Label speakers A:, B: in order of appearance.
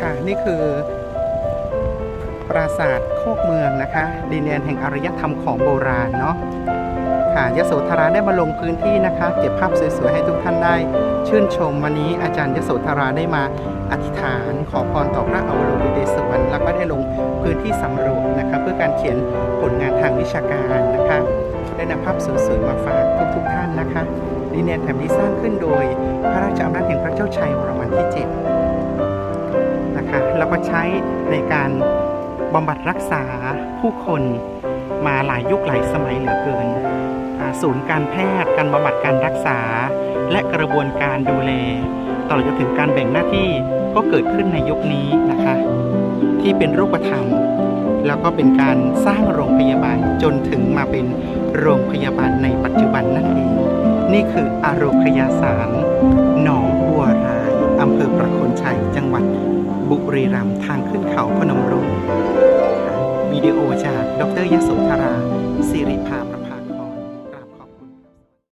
A: ค่ะ นี่คือปราสาทโคกเมืองนะคะดินแดนแห่งอารยธรรมของโบราณเนาะค่ะยโสธราได้มาลงพื้นที่นะคะ เก็บภาพสวยๆให้ทุกท่านได้ ชื่นชมวันนี้อาจารย์ยโสธราได้มาอธิษฐาน ขอพรต่อพระอวโลกิเตศวรแล้วก็ได้ลงพื้นที่สำรวจนะคะ เพื่อการเขียนผลงานทางวิชาการนะคะ ได้นำภาพสวยๆมาฝากทุกๆท่านนะคะดินแดนแถบนี้สร้างขึ้นโดย ก็ใช้ในการบำบัดรักษาผู้คนมาหลายยุคหลายสมัยเหลือเกิน ศูนย์การแพทย์การบำบัดการรักษา และกระบวนการดูแลตลอดจนถึงการแบ่งหน้าที่ก็เกิดขึ้นในยุคนี้นะคะ ที่เป็นรูปธรรม แล้วก็เป็นการสร้างโรงพยาบาลจนถึงมาเป็นโรงพยาบาลในปัจจุบันนั่นเอง นี่คืออาโรคยาสาร บุรีรัมย์ทางขึ้นเขาพนมรุ้งวิดีโอจากดรยโสธราสิริภาประ